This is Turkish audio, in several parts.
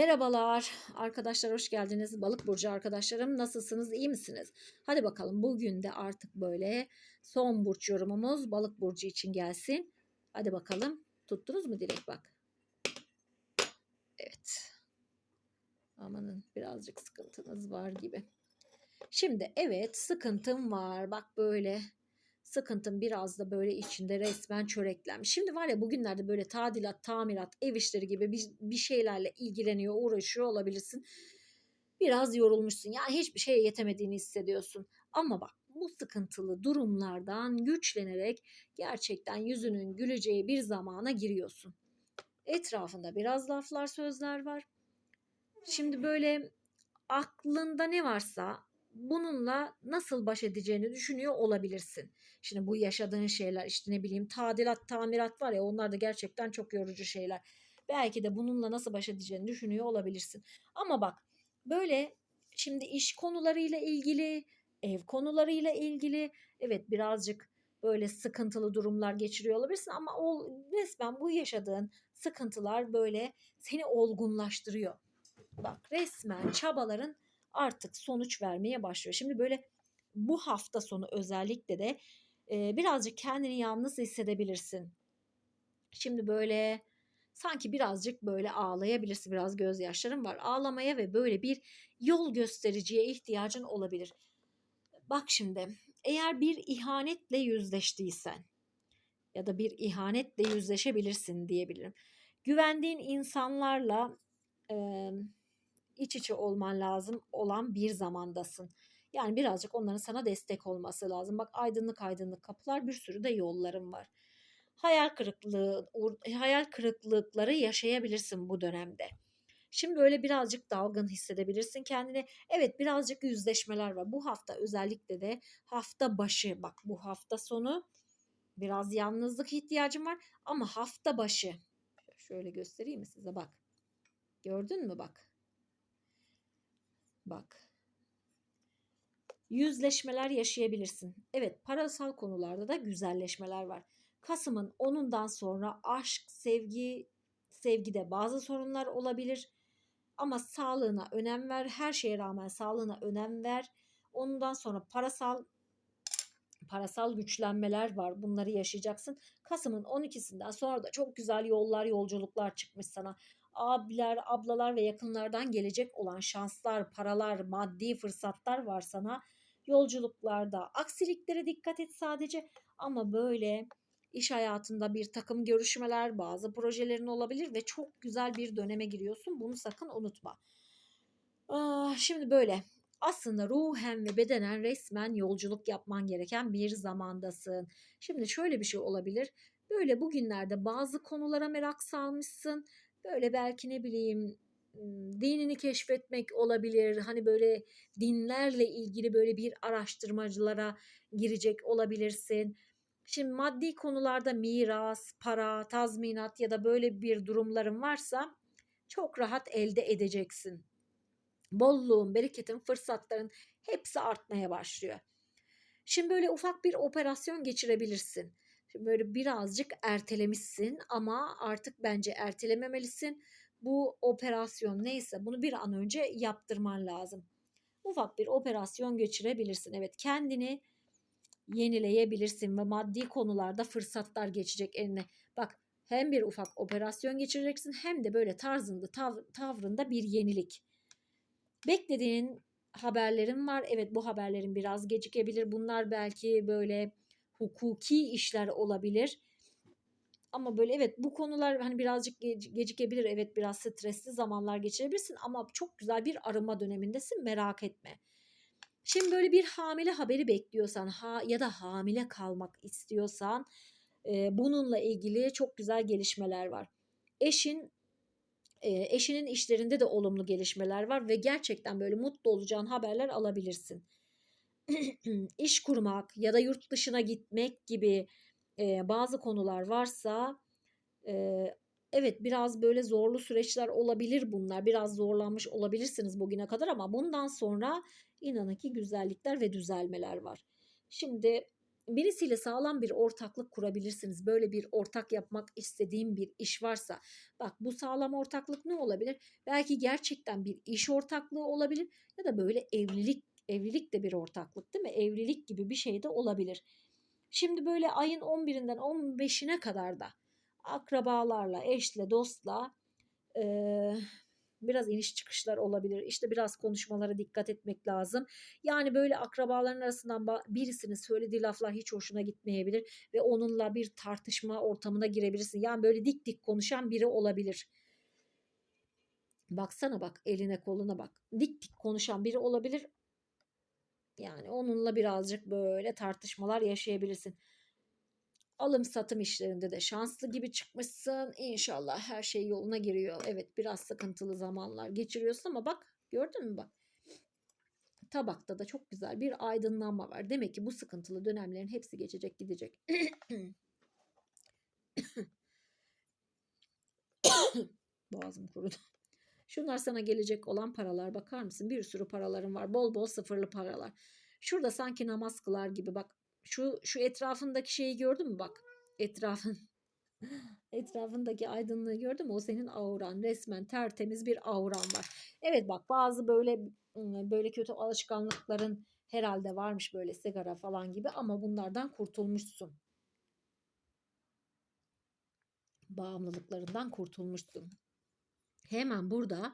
Merhabalar arkadaşlar hoş geldiniz. Balık burcu arkadaşlarım nasılsınız? iyi misiniz? Hadi bakalım bugün de artık böyle son burç yorumumuz balık burcu için gelsin. Hadi bakalım tuttunuz mu Dilek bak. Evet. Amanın birazcık sıkıntınız var gibi. Şimdi evet sıkıntım var. Bak böyle sıkıntım biraz da böyle içinde resmen çöreklenmiş. Şimdi var ya bugünlerde böyle tadilat, tamirat, ev işleri gibi bir, bir şeylerle ilgileniyor, uğraşıyor olabilirsin. Biraz yorulmuşsun. Yani hiçbir şeye yetemediğini hissediyorsun. Ama bak bu sıkıntılı durumlardan güçlenerek gerçekten yüzünün güleceği bir zamana giriyorsun. Etrafında biraz laflar, sözler var. Şimdi böyle aklında ne varsa bununla nasıl baş edeceğini düşünüyor olabilirsin. Şimdi bu yaşadığın şeyler işte ne bileyim tadilat, tamirat var ya onlar da gerçekten çok yorucu şeyler. Belki de bununla nasıl baş edeceğini düşünüyor olabilirsin. Ama bak böyle şimdi iş konularıyla ilgili, ev konularıyla ilgili evet birazcık böyle sıkıntılı durumlar geçiriyor olabilirsin ama o resmen bu yaşadığın sıkıntılar böyle seni olgunlaştırıyor. Bak resmen çabaların artık sonuç vermeye başlıyor. Şimdi böyle bu hafta sonu özellikle de e, birazcık kendini yalnız hissedebilirsin. Şimdi böyle sanki birazcık böyle ağlayabilirsin. Biraz gözyaşların var. Ağlamaya ve böyle bir yol göstericiye ihtiyacın olabilir. Bak şimdi eğer bir ihanetle yüzleştiysen ya da bir ihanetle yüzleşebilirsin diyebilirim. Güvendiğin insanlarla e, iç içe olman lazım olan bir zamandasın. Yani birazcık onların sana destek olması lazım. Bak aydınlık aydınlık kapılar bir sürü de yollarım var. Hayal kırıklığı, hayal kırıklıkları yaşayabilirsin bu dönemde. Şimdi böyle birazcık dalgın hissedebilirsin kendini. Evet birazcık yüzleşmeler var. Bu hafta özellikle de hafta başı bak bu hafta sonu biraz yalnızlık ihtiyacım var ama hafta başı şöyle göstereyim mi size bak. Gördün mü bak. Bak. Yüzleşmeler yaşayabilirsin. Evet, parasal konularda da güzelleşmeler var. Kasım'ın 10'undan sonra aşk, sevgi, sevgide bazı sorunlar olabilir. Ama sağlığına önem ver. Her şeye rağmen sağlığına önem ver. Ondan sonra parasal parasal güçlenmeler var. Bunları yaşayacaksın. Kasım'ın 12'sinden sonra da çok güzel yollar, yolculuklar çıkmış sana abiler, ablalar ve yakınlardan gelecek olan şanslar, paralar, maddi fırsatlar var sana. Yolculuklarda aksiliklere dikkat et sadece ama böyle iş hayatında bir takım görüşmeler, bazı projelerin olabilir ve çok güzel bir döneme giriyorsun. Bunu sakın unutma. Ah, şimdi böyle aslında ruhen ve bedenen resmen yolculuk yapman gereken bir zamandasın. Şimdi şöyle bir şey olabilir. Böyle bugünlerde bazı konulara merak salmışsın böyle belki ne bileyim dinini keşfetmek olabilir. Hani böyle dinlerle ilgili böyle bir araştırmacılara girecek olabilirsin. Şimdi maddi konularda miras, para, tazminat ya da böyle bir durumların varsa çok rahat elde edeceksin. Bolluğun, bereketin, fırsatların hepsi artmaya başlıyor. Şimdi böyle ufak bir operasyon geçirebilirsin. Böyle birazcık ertelemişsin ama artık bence ertelememelisin. Bu operasyon neyse bunu bir an önce yaptırman lazım. Ufak bir operasyon geçirebilirsin. Evet kendini yenileyebilirsin ve maddi konularda fırsatlar geçecek eline. Bak hem bir ufak operasyon geçireceksin hem de böyle tarzında tav tavrında bir yenilik. Beklediğin haberlerin var. Evet bu haberlerin biraz gecikebilir. Bunlar belki böyle hukuki işler olabilir. Ama böyle evet bu konular hani birazcık gecikebilir. Evet biraz stresli zamanlar geçirebilirsin ama çok güzel bir arınma dönemindesin merak etme. Şimdi böyle bir hamile haberi bekliyorsan ha ya da hamile kalmak istiyorsan e, bununla ilgili çok güzel gelişmeler var. Eşin e, eşinin işlerinde de olumlu gelişmeler var ve gerçekten böyle mutlu olacağın haberler alabilirsin. iş kurmak ya da yurt dışına gitmek gibi e, bazı konular varsa e, evet biraz böyle zorlu süreçler olabilir bunlar. Biraz zorlanmış olabilirsiniz bugüne kadar ama bundan sonra inanın ki güzellikler ve düzelmeler var. Şimdi birisiyle sağlam bir ortaklık kurabilirsiniz. Böyle bir ortak yapmak istediğim bir iş varsa. Bak bu sağlam ortaklık ne olabilir? Belki gerçekten bir iş ortaklığı olabilir ya da böyle evlilik evlilik de bir ortaklık değil mi? Evlilik gibi bir şey de olabilir. Şimdi böyle ayın 11'inden 15'ine kadar da akrabalarla, eşle, dostla e, biraz iniş çıkışlar olabilir. İşte biraz konuşmalara dikkat etmek lazım. Yani böyle akrabaların arasından birisinin söylediği laflar hiç hoşuna gitmeyebilir ve onunla bir tartışma ortamına girebilirsin. Yani böyle dik dik konuşan biri olabilir. Baksana bak eline koluna bak. Dik dik konuşan biri olabilir. Yani onunla birazcık böyle tartışmalar yaşayabilirsin. Alım satım işlerinde de şanslı gibi çıkmışsın. İnşallah her şey yoluna giriyor. Evet biraz sıkıntılı zamanlar geçiriyorsun ama bak gördün mü bak. Tabakta da çok güzel bir aydınlanma var. Demek ki bu sıkıntılı dönemlerin hepsi geçecek gidecek. Boğazım kurudu. Şunlar sana gelecek olan paralar bakar mısın? Bir sürü paraların var. Bol bol sıfırlı paralar. Şurada sanki namaz kılar gibi bak. Şu şu etrafındaki şeyi gördün mü bak. Etrafın etrafındaki aydınlığı gördün mü? O senin auran. Resmen tertemiz bir auran var. Evet bak bazı böyle böyle kötü alışkanlıkların herhalde varmış böyle sigara falan gibi ama bunlardan kurtulmuşsun. Bağımlılıklarından kurtulmuşsun. Hemen burada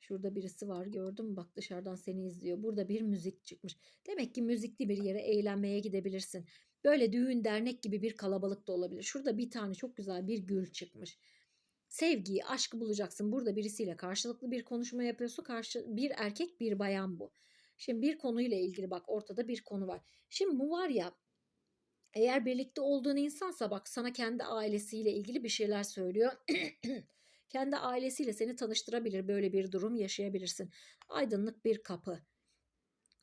Şurada birisi var gördün mü? Bak dışarıdan seni izliyor. Burada bir müzik çıkmış. Demek ki müzikli bir yere eğlenmeye gidebilirsin. Böyle düğün dernek gibi bir kalabalık da olabilir. Şurada bir tane çok güzel bir gül çıkmış. Sevgiyi, aşkı bulacaksın. Burada birisiyle karşılıklı bir konuşma yapıyorsun. Karşı bir erkek, bir bayan bu. Şimdi bir konuyla ilgili bak ortada bir konu var. Şimdi bu var ya eğer birlikte olduğun insansa bak sana kendi ailesiyle ilgili bir şeyler söylüyor. Kendi ailesiyle seni tanıştırabilir. Böyle bir durum yaşayabilirsin. Aydınlık bir kapı.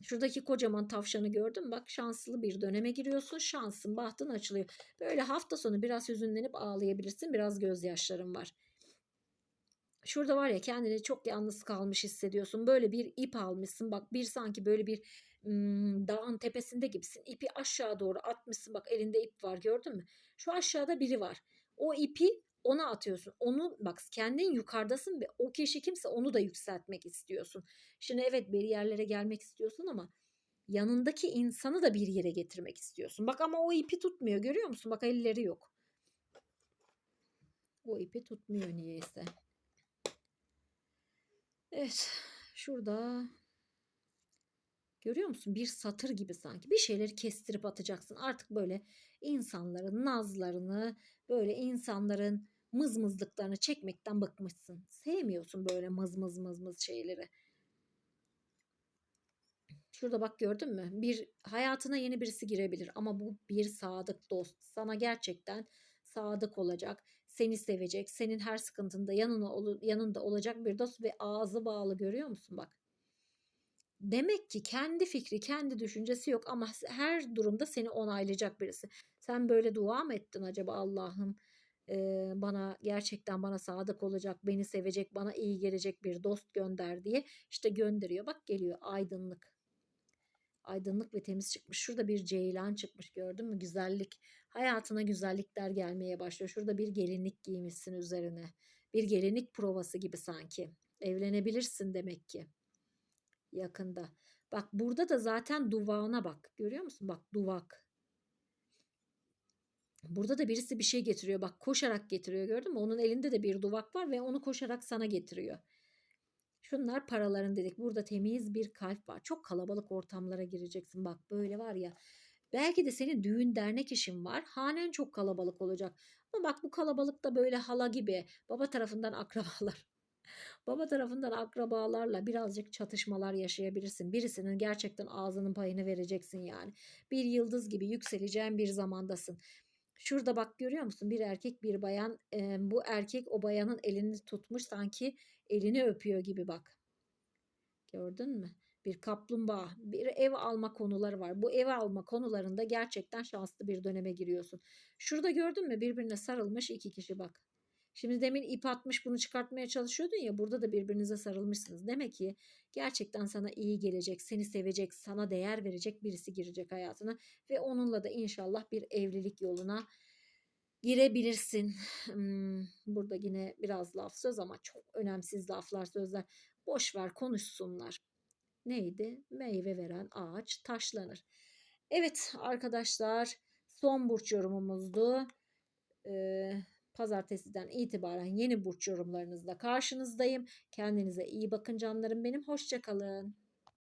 Şuradaki kocaman tavşanı gördün? Bak şanslı bir döneme giriyorsun. Şansın, bahtın açılıyor. Böyle hafta sonu biraz hüzünlenip ağlayabilirsin. Biraz gözyaşların var. Şurada var ya kendini çok yalnız kalmış hissediyorsun. Böyle bir ip almışsın. Bak bir sanki böyle bir ım, dağın tepesinde gibisin. İpi aşağı doğru atmışsın. Bak elinde ip var gördün mü? Şu aşağıda biri var. O ipi ona atıyorsun. Onu bak kendin yukarıdasın ve o kişi kimse onu da yükseltmek istiyorsun. Şimdi evet bir yerlere gelmek istiyorsun ama yanındaki insanı da bir yere getirmek istiyorsun. Bak ama o ipi tutmuyor görüyor musun? Bak elleri yok. O ipi tutmuyor niyeyse. Evet şurada görüyor musun? Bir satır gibi sanki bir şeyleri kestirip atacaksın. Artık böyle insanların nazlarını böyle insanların mızmızlıklarını çekmekten bıkmışsın. Sevmiyorsun böyle mız mız mız mız şeyleri. Şurada bak gördün mü? Bir hayatına yeni birisi girebilir ama bu bir sadık dost. Sana gerçekten sadık olacak, seni sevecek, senin her sıkıntında yanına yanında olacak bir dost ve ağzı bağlı görüyor musun bak? Demek ki kendi fikri, kendi düşüncesi yok ama her durumda seni onaylayacak birisi. Sen böyle dua mı ettin acaba Allah'ım? E, bana gerçekten bana sadık olacak, beni sevecek, bana iyi gelecek bir dost gönder diye işte gönderiyor. Bak geliyor aydınlık. Aydınlık ve temiz çıkmış. Şurada bir ceylan çıkmış gördün mü? Güzellik. Hayatına güzellikler gelmeye başlıyor. Şurada bir gelinlik giymişsin üzerine. Bir gelinlik provası gibi sanki. Evlenebilirsin demek ki. Yakında. Bak burada da zaten duvağına bak. Görüyor musun? Bak duvak. Burada da birisi bir şey getiriyor. Bak koşarak getiriyor gördün mü? Onun elinde de bir duvak var ve onu koşarak sana getiriyor. Şunlar paraların dedik. Burada temiz bir kalp var. Çok kalabalık ortamlara gireceksin. Bak böyle var ya. Belki de senin düğün dernek işin var. Hanen çok kalabalık olacak. Ama bak bu kalabalıkta böyle hala gibi baba tarafından akrabalar. baba tarafından akrabalarla birazcık çatışmalar yaşayabilirsin. Birisinin gerçekten ağzının payını vereceksin yani. Bir yıldız gibi yükseleceğin bir zamandasın. Şurada bak görüyor musun? Bir erkek bir bayan. E, bu erkek o bayanın elini tutmuş sanki elini öpüyor gibi bak. Gördün mü? Bir kaplumbağa, bir ev alma konuları var. Bu ev alma konularında gerçekten şanslı bir döneme giriyorsun. Şurada gördün mü? Birbirine sarılmış iki kişi bak. Şimdi demin ip atmış bunu çıkartmaya çalışıyordun ya burada da birbirinize sarılmışsınız. Demek ki gerçekten sana iyi gelecek, seni sevecek, sana değer verecek birisi girecek hayatına ve onunla da inşallah bir evlilik yoluna girebilirsin. Hmm, burada yine biraz laf söz ama çok önemsiz laflar sözler. Boş ver konuşsunlar. Neydi? Meyve veren ağaç taşlanır. Evet arkadaşlar son burç yorumumuzdu. Ee, pazartesiden itibaren yeni burç yorumlarınızla karşınızdayım. Kendinize iyi bakın canlarım benim. Hoşçakalın.